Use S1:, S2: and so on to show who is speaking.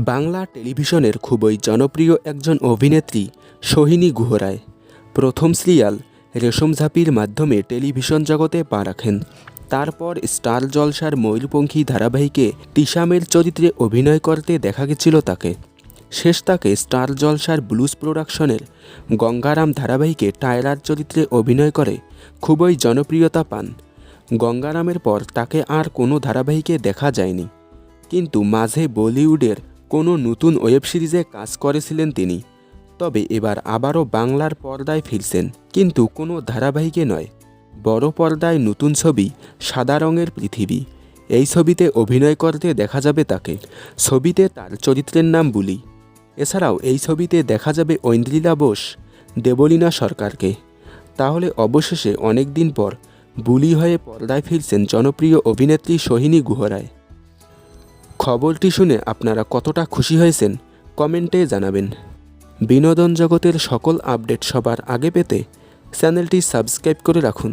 S1: বাংলা টেলিভিশনের খুবই জনপ্রিয় একজন অভিনেত্রী সোহিনী গুহরায়। প্রথম সিরিয়াল রেশম ঝাঁপির মাধ্যমে টেলিভিশন জগতে পা রাখেন। তারপর স্টার জলসার ময়ূরপঙ্খী ধারাবাহিকে তিশামের চরিত্রে অভিনয় করতে দেখা গেছিল তাকে। শেষ তাকে স্টার জলসার ব্লুজ প্রোডাকশনের গঙ্গারাম ধারাবাহিকে টায়রার চরিত্রে অভিনয় করে খুবই জনপ্রিয়তা পান। গঙ্গারামের পর তাকে আর কোনো ধারাবাহিকে দেখা যায়নি। কিন্তু মাঝে বলিউডের কোনো নতুন ওয়েব সিরিজে কাজ করেছিলেন তিনি। তবে এবার আবারও বাংলার পর্দায় ফিরছেন, কিন্তু কোনো ধারাবাহিকে নয়। বড় পর্দায় নতুন ছবি, সাদা রঙের পৃথিবী। এই ছবিতে অভিনয় করতে দেখা যাবে তাকে। ছবিতে তার চরিত্রের নাম বুলি। এছাড়াও এই ছবিতে দেখা যাবে ঐন্দ্রিলা বোস, দেবলীনা সরকারকে। তাহলে অবশেষে অনেক দিন পর বুলি হয়ে পর্দায় ফিরছেন জনপ্রিয় অভিনেত্রী সোহিনী গুহরায়। খবরটি শুনে আপনারা কতটা খুশি হয়েছেন, কমেন্টে জানাবেন। বিনোদন জগতের সকল আপডেট সবার আগে পেতে চ্যানেলটি সাবস্ক্রাইব করে রাখুন।